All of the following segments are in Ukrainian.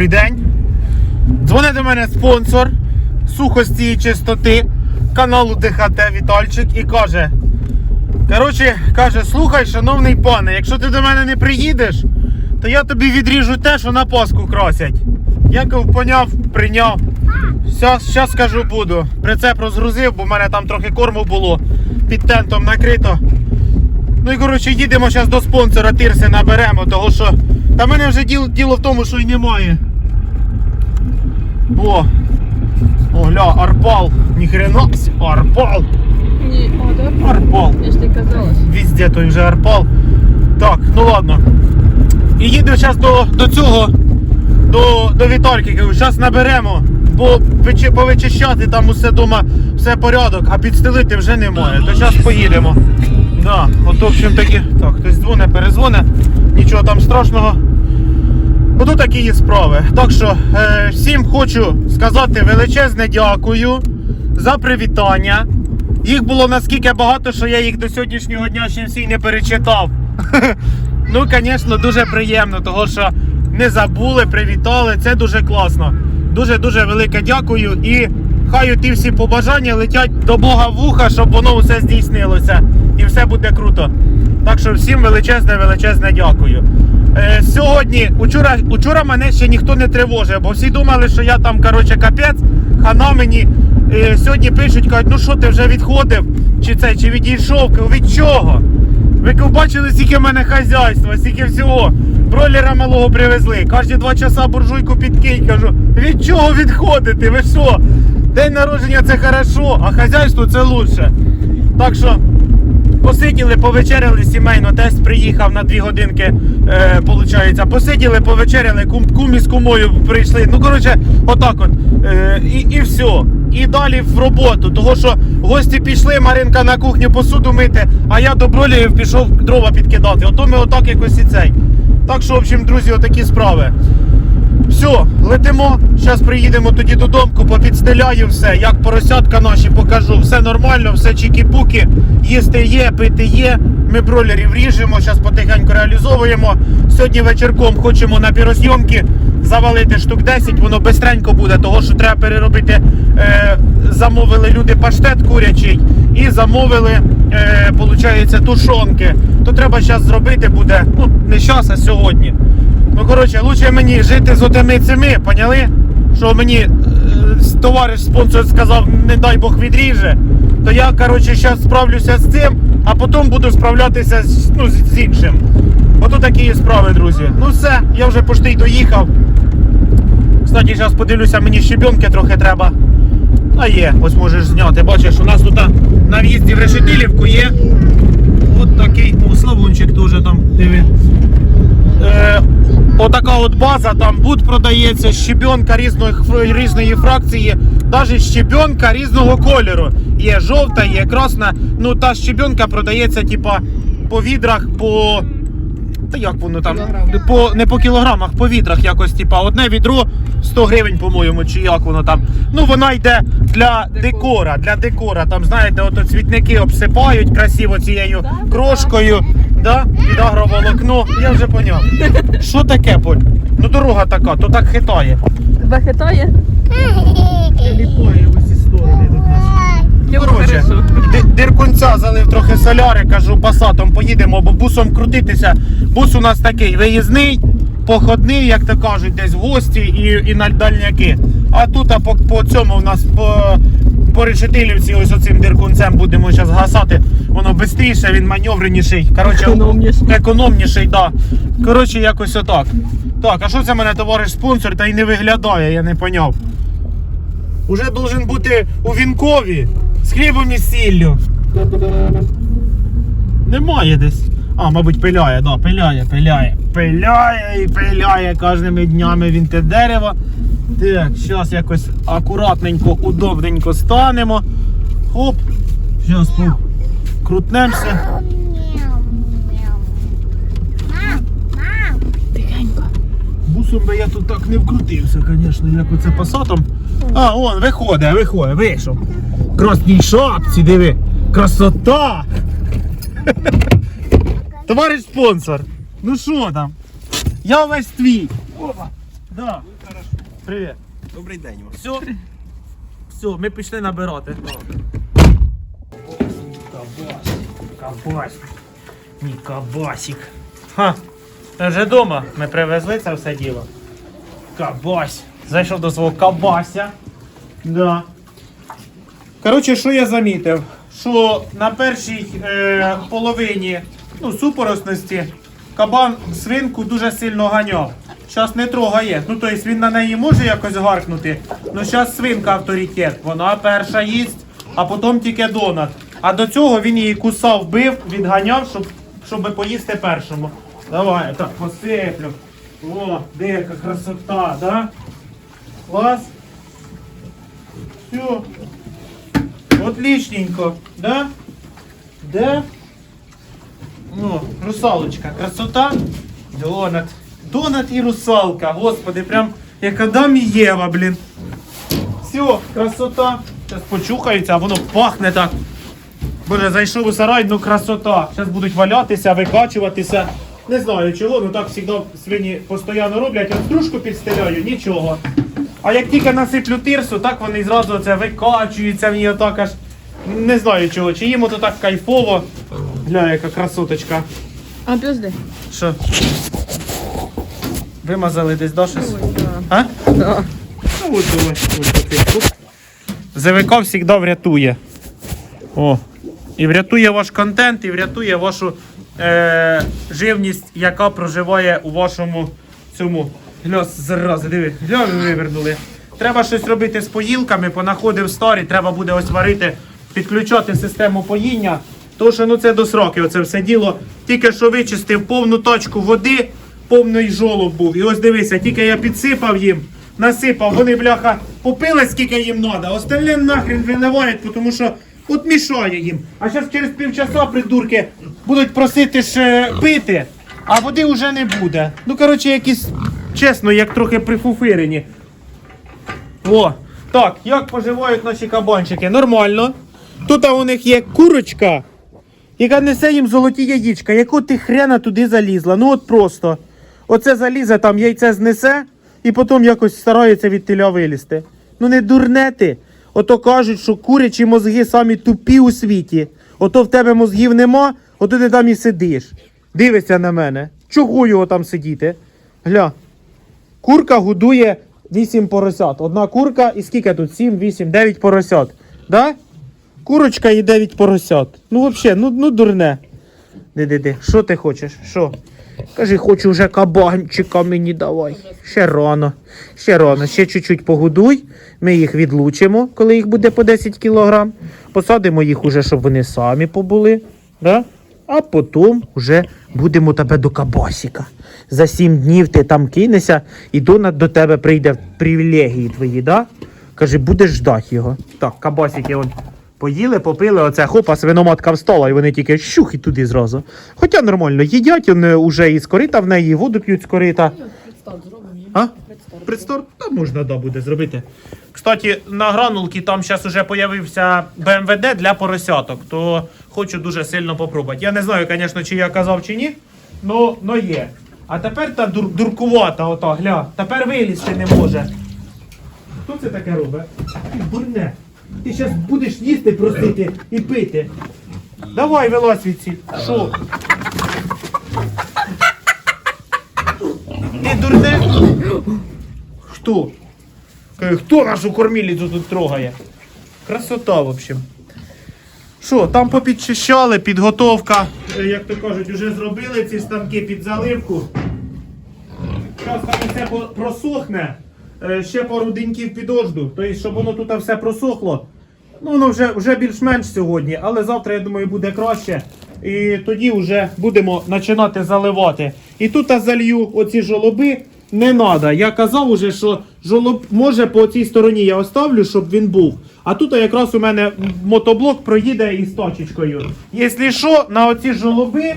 добрий день. Дзвонить до мене спонсор сухості і чистоти каналу ДХТ Вітальчик і каже: Коротше, каже, слухай, шановний пане, якщо ти до мене не приїдеш, то я тобі відріжу те, що на Пасху красять. Я кажу, поняв, прийняв. Зараз скажу буду. Прицеп розгрузив, бо в мене там трохи корму було під тентом накрито. Ну і коротше, їдемо зараз до спонсора Тирси наберемо, того що. Та мене вже діло, діло в тому, що й немає. О! О, гля, арпал. Ніхрена, арпал. Ні, о, да? Арпал. Я ж казалась. Везде той вже арпал. Так, ну ладно. І їду зараз до, до цього, до, до Вітальки. Кажу, зараз наберемо, бо вичи- повичищати там усе вдома, все порядок, а підстелити вже немає. То зараз поїдемо. Да, от в общем таки. Так, хтось дзвоне, перезвоне, нічого там страшного. Ото такі є справи. Так що е, всім хочу сказати величезне дякую за привітання. Їх було наскільки багато, що я їх до сьогоднішнього дня ще всі не перечитав. Ну, звісно, дуже приємно, того що не забули, привітали. Це дуже класно. Дуже-дуже велике дякую. І хай ті всі побажання летять до Бога вуха, щоб воно все здійснилося. І все буде круто. Так що всім величезне, величезне дякую. Е, сьогодні, учора, учора мене ще ніхто не тривожив, бо всі думали, що я там, коротше, капець, хана мені. Е, сьогодні пишуть, кажуть, ну що ти вже відходив, чи це, чи відійшов, від чого? Ви бачили, скільки в мене хазяйства, скільки всього. Бройлера малого привезли. Кожні два часа буржуйку підкинь. Кажу, від чого відходити? Ви що? День народження це хорошо, а хазяйство це лучше. Так що посиділи, повечеряли сімейно, тесть приїхав на дві годинки, е, получається. Посиділи, повечеряли, кум, кум із кумою прийшли. Ну, коротше, отак от. Е, і, і все. І далі в роботу. Того що гості пішли, Маринка на кухню посуду мити, а я до пішов дрова підкидати. Ото ми отак якось і цей. Так що, в общем, друзі, отакі справи. Все, летимо. Зараз приїдемо тоді додому, попідстеляю все. Як поросятка наші покажу. Все нормально, все чікі-пуки. Їсти є, пити є. Ми бролерів ріжемо, зараз потихеньку реалізовуємо. Сьогодні вечірком хочемо на пірозйомки завалити штук 10, воно бистренько буде, того що треба переробити. Е, замовили люди паштет курячий і замовили, е, получається, тушонки. То треба зараз зробити буде, ну не зараз, а сьогодні. Ну, коротше, лучше мені жити з отими цими, поняли? Що мені е, товариш спонсор сказав, не дай Бог відріже. То я, коротше, зараз справлюся з цим, а потім буду справлятися ну, з, іншим. Ото такі справи, друзі. Ну все, я вже почти й доїхав. Кстати, зараз подивлюся, мені щебенки трохи треба. А є, ось можеш зняти. Бачиш, у нас тут на в'їзді в Решетилівку є. От такий, ну, славунчик теж там, диви. Е, отака от база, там буд продається, щебенка різної, різної фракції, навіть щебенка різного кольору. Є жовта, є красна. Ну та щебенка продається, типа, по відрах, по. Та як воно там? По, не по кілограмах, по відрах якось, типа, одне відро 100 гривень, по-моєму, чи як воно там. Ну, вона йде для декора, для декора. Там, знаєте, ото цвітники обсипають красиво цією крошкою. Да? Під агроволокно. Я вже поняв. Що таке, Поль? Ну дорога така, то так хитає. Тебе хитає? Ліпає в усі сторони тут Коротше, диркунця залив трохи соляри, кажу, пасатом поїдемо, бо бусом крутитися. Бус у нас такий виїзний, походний, як то кажуть, десь в гості і, і на дальняки. А тут а по, по цьому у нас по, по решетилівці ось оцим диркунцем будемо зараз гасати. Воно швидше, він маневреніший. Коротше, Економніший. Економніший, так. Да. Коротше, якось отак. Так, а що це мене товариш спонсор та й не виглядає, я не поняв. Уже должен бути у Вінкові з хлібом і сіллю. Немає десь. А, мабуть, пиляє, да, пиляє, пиляє. Пиляє і пиляє кожними днями він те дерево. Так, зараз якось акуратненько, удобненько станемо. Хоп. Зараз крутнемося. Бусом би я тут так не вкрутився, звісно, як оце пасатом. А, он, виходить, виходить, вийшов. Красній шапці, диви. Красота! Товариш спонсор, ну що там? Я весь твій. Опа. Да. Привіт. Добрий день вам. Все. Все, ми пішли набирати. Кабась. Мій кабасик. Ха. Ти вже вдома. Ми привезли це все діло. Кабась. Зайшов до свого кабася. Да. Коротше, що я замітив? Що на першій е, половині ну, супоросності кабан свинку дуже сильно ганяв. Зараз не трогає. Ну, тобто він на неї може якось гаркнути. Ну, зараз свинка авторитет. Вона перша їсть, а потім тільки донат. А до цього він її кусав, бив, відганяв, щоб, щоб поїсти першому. Давай, так посиплю. О, де яка красота, да? Клас. Все. Отличненько, да? Да? Ну, русалочка, красота. Донат. Донат і русалка. Господи, прям як Адам і Єва, блін. Все, красота. Зараз почухається, а воно пахне так. Боже, зайшов у сарай, ну красота. Зараз будуть валятися, викачуватися. Не знаю чого, ну так завжди свині постійно роблять. От стружку підстеляю, нічого. А як тільки насиплю тирсу, так вони зразу це викачуються в ній отак аж. Не знаю чого, чи їм ото так кайфово. Гля, яка красоточка. А пізди. Що? Вимазали десь до щось? А? Да. Ну от давай, ось такий. Оп. ЗВК завжди врятує. О. І врятує ваш контент, і врятує вашу е, живність, яка проживає у вашому цьому. Гля, зарази, диви, ви вивернули. Треба щось робити з поїлками, понаходив старі, треба буде ось варити, підключати систему поїння. Тому що ну це до сроки, оце все діло. Тільки що вичистив повну точку води, повний жолоб був. І ось дивися, тільки я підсипав їм, насипав, вони, бляха, попили скільки їм треба. Остальне нахрен виливають, тому що от мішає їм. А зараз через півчаса придурки будуть просити ще пити, а води вже не буде. Ну, коротше, якісь, чесно, як трохи прифуфирені. О, так, як поживають наші кабанчики? Нормально. Тут у них є курочка, яка несе їм золоті яєчка. Яку ти хрена туди залізла? Ну от просто. Оце залізе, там яйце знесе і потім якось старається від теля вилізти. Ну не дурне ти. Ото кажуть, що курячі мозги самі тупі у світі. Ото в тебе мозгів нема, ото ти там і сидиш. Дивишся на мене. Чого його там сидіти? Гля. Курка годує 8 поросят. Одна курка і скільки тут? 7, 8, 9 поросят. Да? Курочка і 9 поросят. Ну взагалі, ну, ну дурне. Де-де-де, що ти хочеш? Що? Кажи, хочу вже кабанчика мені давай. Ще рано. Ще рано. Ще чуть-чуть погодуй. Ми їх відлучимо, коли їх буде по 10 кілограм. Посадимо їх уже, щоб вони самі побули. Да? А потім вже будемо тебе до кабасіка. За 7 днів ти там кинешся, і донат до тебе прийде в привілегії твої, да? Каже, будеш ждати його. Так, кабасики он поїли, попили, оце хопа, свиноматка встала, і вони тільки щух і туди зразу. Хоча нормально, їдять, вони вже і з корита в неї, і воду п'ють з корита. А? Предстор? Та можна да, буде зробити. Кстати, на гранулки там зараз уже появився БМВД для поросяток, то хочу дуже сильно попробувати. Я не знаю, звісно, чи я казав чи ні, но, но є. А тепер та дур, дуркувата, ота, гля, тепер вилізти не може. Хто це таке робить? Ти Дурне. Ти зараз будеш їсти, просити і пити. Давай, вилазь звідси. Що? Ти дурне? Хто? Хто нашу кормілицю тут трогає? Красота, в общем. Що, там попідчищали, підготовка, е, як то кажуть, вже зробили ці станки під заливку. Зараз там все просохне. Е, Ще пару деньків підожду, тобто, щоб воно тут все просохло. Ну, воно вже, вже більш-менш сьогодні, але завтра, я думаю, буде краще. І тоді вже будемо починати заливати. І тут я залью оці жолоби. Не треба. Я казав уже, що жолоб може по цій стороні я оставлю, щоб він був. А тут якраз у мене мотоблок проїде із точечкою. Якщо що, на оці жолоби,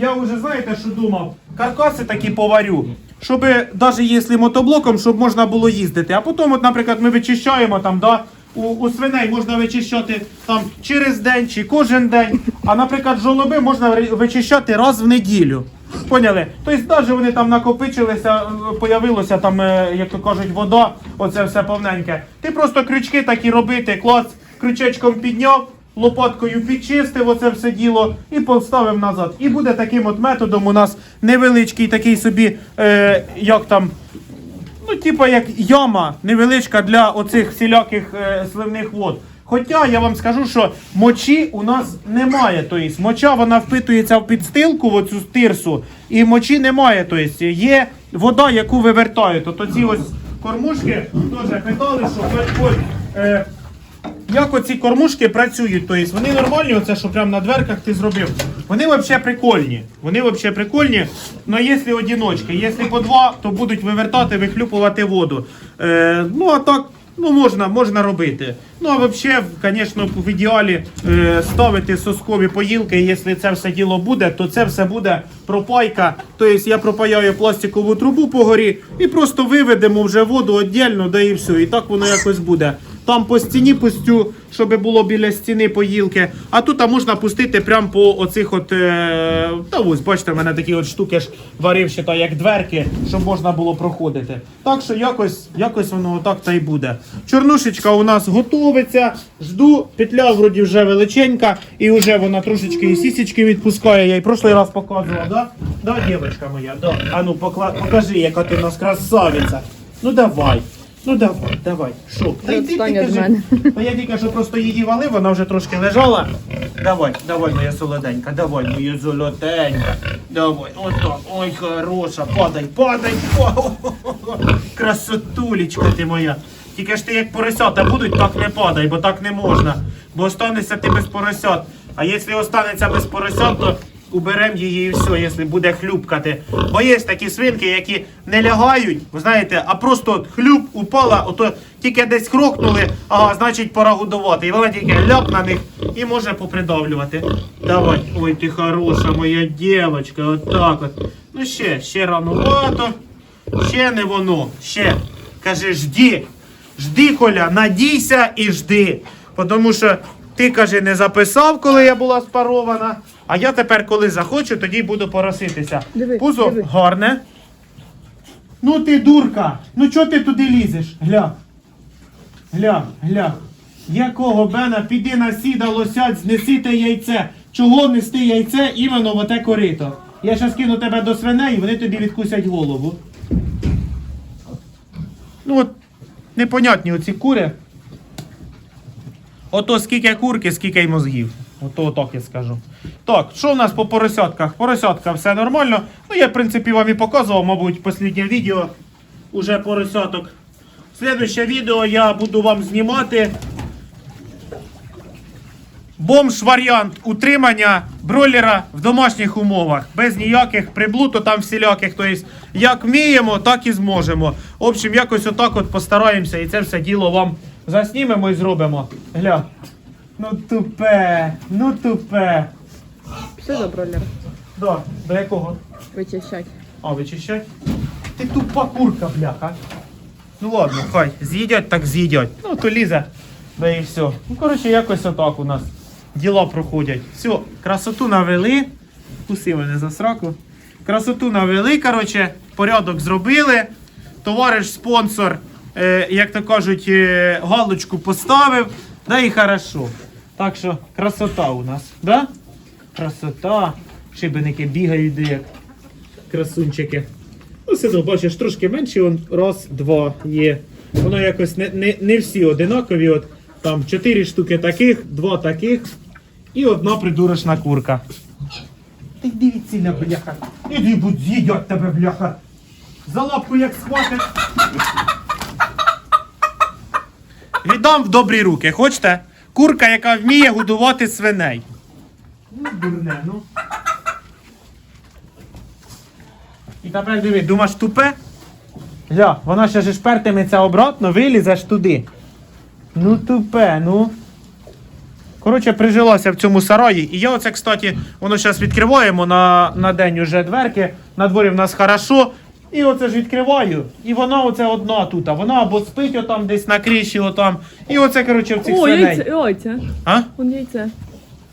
я вже знаєте, що думав, каркаси такі поварю. Щоб навіть якщо мотоблоком, щоб можна було їздити. А потім, от, наприклад, ми вичищаємо там, да, у, у свиней можна вичищати там через день чи кожен день. А, наприклад, жолоби можна вичищати раз в неділю. Поняли? Тобто навіть вони там накопичилися, появилося там, е, як то кажуть, вода, оце все повненьке. Ти просто крючки такі робити, клац, крючечком підняв, лопаткою підчистив оце все діло і поставив назад. І буде таким от методом у нас невеличкий такий собі, е, як там. Ну, типа як яма невеличка для оцих всіляких е, сливних вод. Хоча я вам скажу, що мочі у нас немає. Тобто моча вона впитується в підстилку, в оцю тирсу, і мочі немає. Тобто є вода, яку вивертають. Тобто ці ось кормушки теж питали, що е, як оці кормушки працюють, тобто вони нормальні, оце що прямо на дверках ти зробив. Вони взагалі прикольні. Вони взагалі прикольні. але якщо одиночки, якщо по два, то будуть вивертати, вихлюпувати воду. Е, ну а так, ну можна, можна робити. Ну а взагалі, звісно, в ідеалі е, ставити соскові поїлки, якщо це все діло буде, то це все буде пропайка. Тобто я пропаяю пластикову трубу по горі і просто виведемо вже воду віддільно, да і все. І так воно якось буде. Там по стіні пустю, щоб було біля стіни поїлки. А тут можна пустити прямо по оцих от. Е, та ось, бачите, в мене такі от штуки ж варив ще та як дверки, щоб можна було проходити. Так що якось, якось воно отак та й буде. Чорнушечка у нас готовиться. Жду, петля вроді вже величенька, і вже вона трошечки і сісічки відпускає. Я й прошлий раз показував, да? Да, дівчинка моя, да. А ну покла... покажи, яка ти у нас красавиця. Ну давай. Ну давай, давай. Що? Та йди ти відстань від кажи. мене. Я тільки що просто її валив, вона вже трошки лежала. Давай, давай, моя солоденька, давай, моя золотенька. Давай, отак, ой, хороша, падай, падай. О, Красотулечка ти моя. Тільки ж ти як поросята будуть, так не падай, бо так не можна. Бо останешся ти без поросят. А якщо останеться без поросят, то уберемо її і все, якщо буде хлюпкати. Бо є такі свинки, які не лягають, ви знаєте, а просто от хлюп упала, ото тільки десь хрокнули, ага, значить пора годувати. І вона тільки ляп на них і може попридавлювати. Давай, ой, ти хороша моя дівчинка, отак от. Ну ще, ще ранувато. Ще не воно, ще. Каже, жди. Жди, Коля, надійся і жди. Тому що ти, каже, не записав, коли я була спарована. А я тепер, коли захочу, тоді буду пороситися. Диви, Пузо диви. гарне. Ну ти дурка, ну чого ти туди лізеш? Гля. Гля, гля. Якого Бена, піди на сідало, сядь, знеси те яйце. Чого нести яйце іменно в оте корито? Я щас кину тебе до свиней, і вони тобі відкусять голову. Ну от, непонятні оці кури. Ото скільки курки, скільки й мозгів. Ото отак я скажу. Так, що в нас по поросятках? Поросятка все нормально. Ну, я, в принципі, вам і показував, мабуть, останнє відео уже поросяток. Слідуще відео я буду вам знімати бомж-варіант утримання бройлера в домашніх умовах. Без ніяких приблуд, там всіляких. Тобто, як вміємо, так і зможемо. В общем, якось отак от постараємося і це все діло вам заснімемо і зробимо. Гля. Ну тупе, ну тупе. Все до бройлера. Да, до якого? Вичищать. А, вичищать? Ти тупа курка, бляха. Ну ладно, хай, з'їдять, так з'їдять. Ну, то лізе. Да і все. Ну, коротше, якось отак у нас діла проходять. Все, красоту навели. Куси мене за сраку. Красоту навели, коротше, порядок зробили. Товариш спонсор, е, як то кажуть, е, галочку поставив. Да і хорошо. Так що красота у нас, да? Красота. Шибеники бігають як красунчики. Ну, все одно, бачиш, трошки менше, он раз, два є. Воно якось не, не, не всі одинакові. От там чотири штуки таких, два таких і одна придурочна курка. Ти дивіться, бляха. Іди будь з'їдять тебе, бляха. За лапку як схватить. Віддам в добрі руки, хочете? Курка, яка вміє годувати свиней. Ну, дурне, ну. І тепер диви, думаєш тупе? Гля, вона ще ж шпертиметься обратно, вилізеш туди. Ну тупе, ну. Коротше, прижилася в цьому сараї. І я оце, кстати, воно зараз відкриваємо на, на день уже дверки. На дворі в нас хорошо. І оце ж відкриваю. І вона оце одна тут. А вона або спить отам десь на кріші отам. І оце, коротше, в цих О, свиней. яйце, яйце. А? Вон яйце.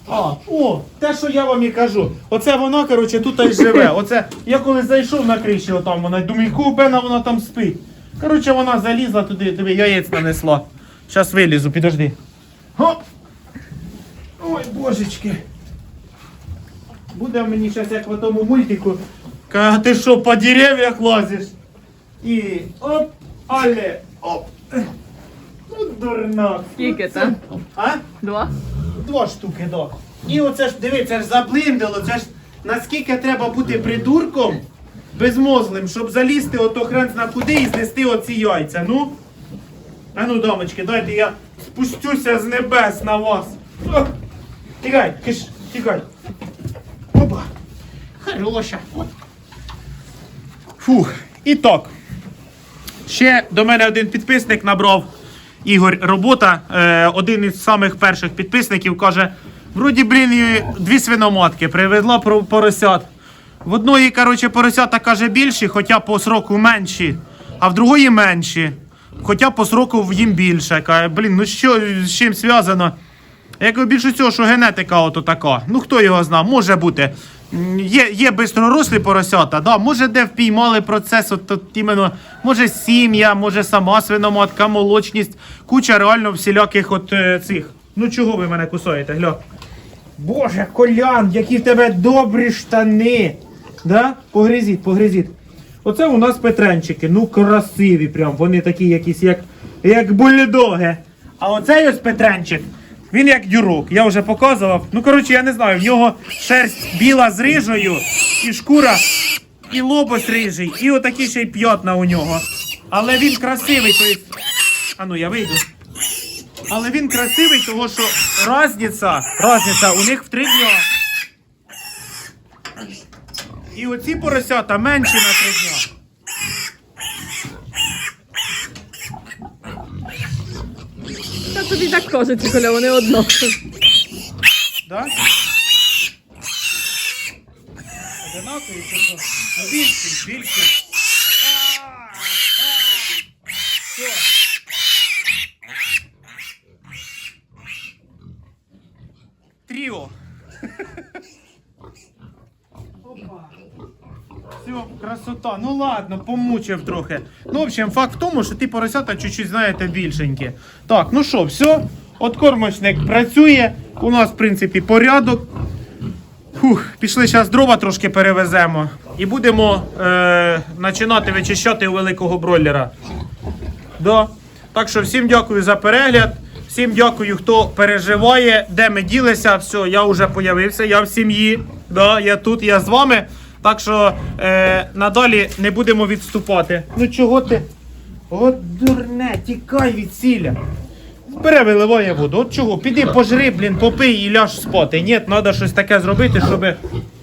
А, о, те, що я вам і кажу. Оце вона, коротше, тут і живе. Оце я коли зайшов на криші, отам вона, думаю, купена вона там спить. Коротше, вона залізла туди, диви, яєць нанесла. Зараз вилізу, підожди. Хоп! Ой, божечки. Буде мені зараз як в тому мультику. Ка ти що, по дерев'ях лазиш? І оп, але, оп. Ну, дурна. Скільки там? А? Два. Два штуки, да. І оце ж, диви, це ж заблиндило, це ж наскільки треба бути придурком безмозглим, щоб залізти ото хрен зна куди і знести оці яйця. Ну? А ну, дамочки, дайте я спустюся з небес на вас. О! Тікай, киш, тікай. Опа. Хороша. Фух. І так. Ще до мене один підписник набрав Ігор Робота, е, один із самих перших підписників, каже: вроді, блін, дві свиноматки привезла поросят. В одної, коротше, поросята каже більші, хоча по сроку менші, а в другої менші. Хоча по сроку їм більше. Каже, блін, ну що з чим зв'язано? Я кажу, більше цього, що генетика ото така. Ну хто його знає, може бути. Є, є бистророслі поросята, да, може де впіймали процес, от, от іменно, може сім'я, може сама свиноматка, молочність, куча реально всіляких от е, цих. Ну чого ви мене кусаєте, гля? Боже, колян, які в тебе добрі штани. Да? Погризіть, погризіть. Оце у нас петренчики, ну красиві прям, вони такі якісь, як, як бульдоги. А оцей ось петренчик, він як дюрок, я вже показував. Ну, коротше, я не знаю, в нього шерсть біла з рижею, і шкура, і лобос рижий, і отакі ще й п'ятна у нього. Але він красивий, то. А ну я вийду. Але він красивий, тому що разниця, разниця у них в три дня. І оці поросята менші на три дня. Тобі так кажуть, коли вони одно. Да? Одинакові що? Ну а. Що? Тріо. Опа. Все, красота. Ну ладно, помучив трохи. Ну, в общем, факт в тому, що ті поросята чуть-чуть, знаєте, більшенькі. Так, ну що, все. От кормочник працює. У нас, в принципі, порядок. Фух, пішли зараз дрова трошки перевеземо. І будемо е, починати вичищати у великого бройлера. Да. Так що всім дякую за перегляд. Всім дякую, хто переживає, де ми ділися. Все, я вже появився, я в сім'ї. Да, я тут, я з вами. Так що е, надалі не будемо відступати. Ну чого ти? От дурне, тікай від сіля. Перевиливає воду. От чого? Піди пожри, блін, попий і ляж спати. Ні, треба щось таке зробити, щоб,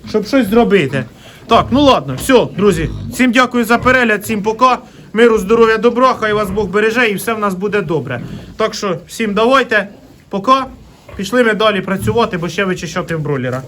щоб щось зробити. Так, ну ладно, все, друзі. Всім дякую за перегляд, всім пока. Миру, здоров'я, добра, хай вас Бог береже і все в нас буде добре. Так що всім давайте, пока. Пішли ми далі працювати, бо ще вичищати в бройлера.